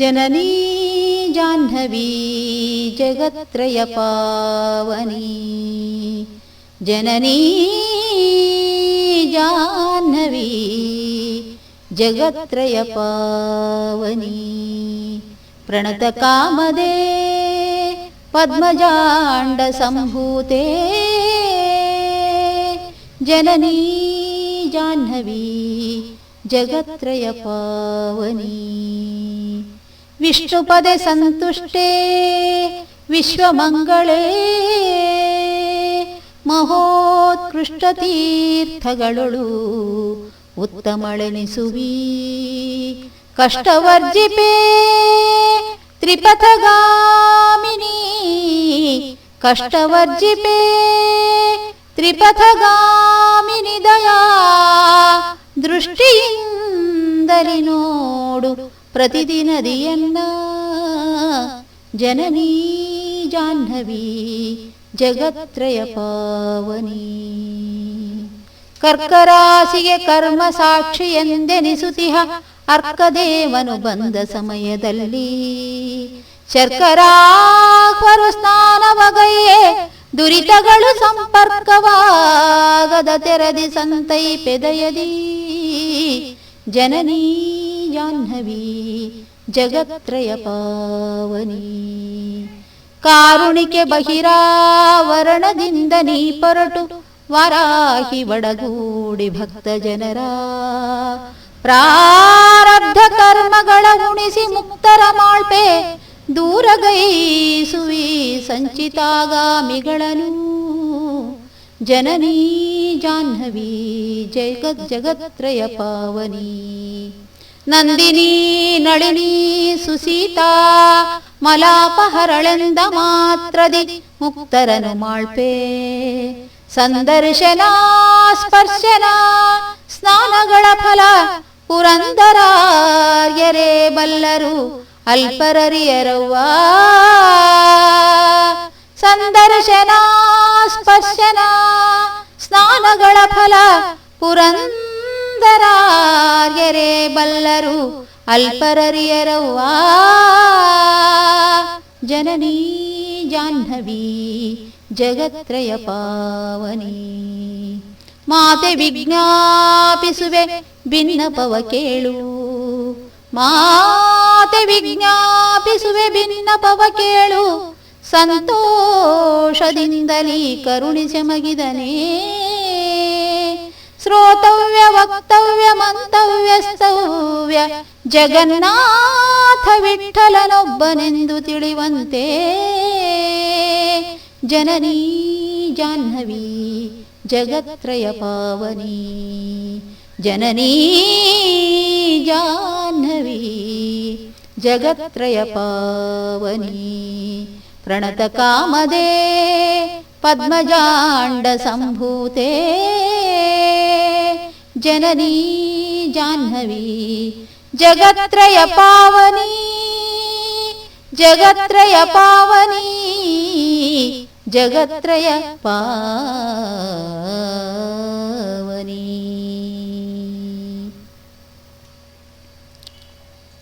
जननी जाह्नवी जगत्त्रयपावनी जननी जाह्नवी जगत्त्रयपावनी प्रणतकामदे पद्मजाण्डसम्भूते जननी जाह्नवी जगत्त्रयपावनी ವಿಷ್ಣುಪದೆ ಸಂತುಷ್ಟೇ ವಿಶ್ವಮಂಗಳೇ. ಮಹೋತ್ಕೃಷ್ಟತೀರ್ಥಗಳೊಳು ಉತ್ತಮಳೆನಿಸುವಿ. ಕಷ್ಟವರ್ಜಿಪೇ ತ್ರಿಪಥಗಾಮಿನಿ. ಕಷ್ಟವರ್ಜಿಪೇ ತ್ರಿಪಥಗಾಮಿನಿ ದಯಾ. ದೃಷ್ಟಿಯಿಂದಲಿ ನೋಡು ಪ್ರತಿದಿನದಿಯನ್ನ ಜನನೀ ಜಾಹ್ನವಿ ಜಗತ್ರಯ ಪಾವನಿ. ಕರ್ಕರಾಸಿಗೆ ಕರ್ಮ ಸಾಕ್ಷಿ ಎಂದೆನಿಸುತಿಹ ಅರ್ಕದೇವನು ಬಂದ ಸಮಯದಲ್ಲಿ. ಶರ್ಕರಾಹ್ವರು ಸ್ನಾನವಗೈಯೇ ದುರಿತಗಳು ಸಂಪರ್ಕವಾಗದ ತೆರದಿ ಸಂತೈ ಪೆದಯದಿ ಜನನೀ ಜಾಹ್ನವಿ, ಜಗತ್ರಯ ಪಾವನಿ. ಕಾರುಣಿಕೆ ಬಹಿರಾವರಣದಿಂದ ನೀ ಪೊರಟು, ವಾರಾಹಿ ಒಡಗೂಡಿ ಭಕ್ತ ಜನರ. ಪ್ರಾರಬ್ಧ ಕರ್ಮಗಳ ಉಣಿಸಿ ಮುಕ್ತರ ಮಾಳ್ಪೆ, ದೂರಗೈಸುವಿ ಸಂಚಿತಾಗಾಮಿಗಳನು. ಜನನೀ ಜಾಹ್ನವಿ ಜಗತ್ ಜಗತ್ರಯ ಪಾವನಿ. ನಂದಿನಿ ನಳಿನಿ ಸುಸೀತಾ, ಮಲಾಪಹರಳೆಂದ ಮಾತ್ರದಿ ಮುಕ್ತರನು ಮಾಳ್ಪೆ. ಸಂದರ್ಶನ, ಸ್ಪರ್ಶನ, ಸ್ನಾನಗಳ ಫಲ ಪುರಂದರಾರ್ಯರೇ ಬಲ್ಲರು ಅಲ್ಪರರಿಯರವ್ವ. ಸಂದರ್ಶನ, ಸ್ಪರ್ಶನ, ಸ್ನಾನಗಳ ಫಲ ಪುರಂದರಾರ್ಯರೇ ಬಲ್ಲರು ಅಲ್ಪರರಿಯರವ್ವ. ಜನನೀ ಜಾಹ್ನವಿ, ಜಗತ್ರಯ ಪಾವನಿ. ಮಾತೆ ವಿಜ್ಞಾಪಿಸುವೆ ಭಿನ್ನಪವ ಕೇಳು. ಮಾತೆ ವಿಜ್ಞಾಪಿಸುವೆ ಭಿನ್ನಪವ ಕೇಳು. ಸಂತೋಷದಿಂದಲೀ ಕರುಣಿಸ ಮಗಿದನೇ ಶ್ರೋತವ್ಯ ವಕ್ತವ್ಯ ಮಂತವ್ಯ ಸ್ತವ್ಯ ಜಗನ್ನಾಥ ವಿಠಲನೊಬ್ಬನೆಂದು ತಿಳಿವಂತೆ ಜನನೀ ಜಾಹ್ನವಿ ಜಗತ್ರಯ ಪಾವನಿ ಜನನೀ ಜಾಹ್ನವಿ ಜಗತ್ರಯ ಪಾವನಿ ಪ್ರಣತ ಕಾಮದೇ ಪದ್ಮಜಾಂಡ ಸಂಭೂತೆ ಜನನೀ ಜಾಹ್ನವಿ ಜಗತ್ರಯ ಪಾವನಿ ಜಗತ್ರಯ ಪಾವನಿ ಜಗತ್ರಯ ಪಾವನಿ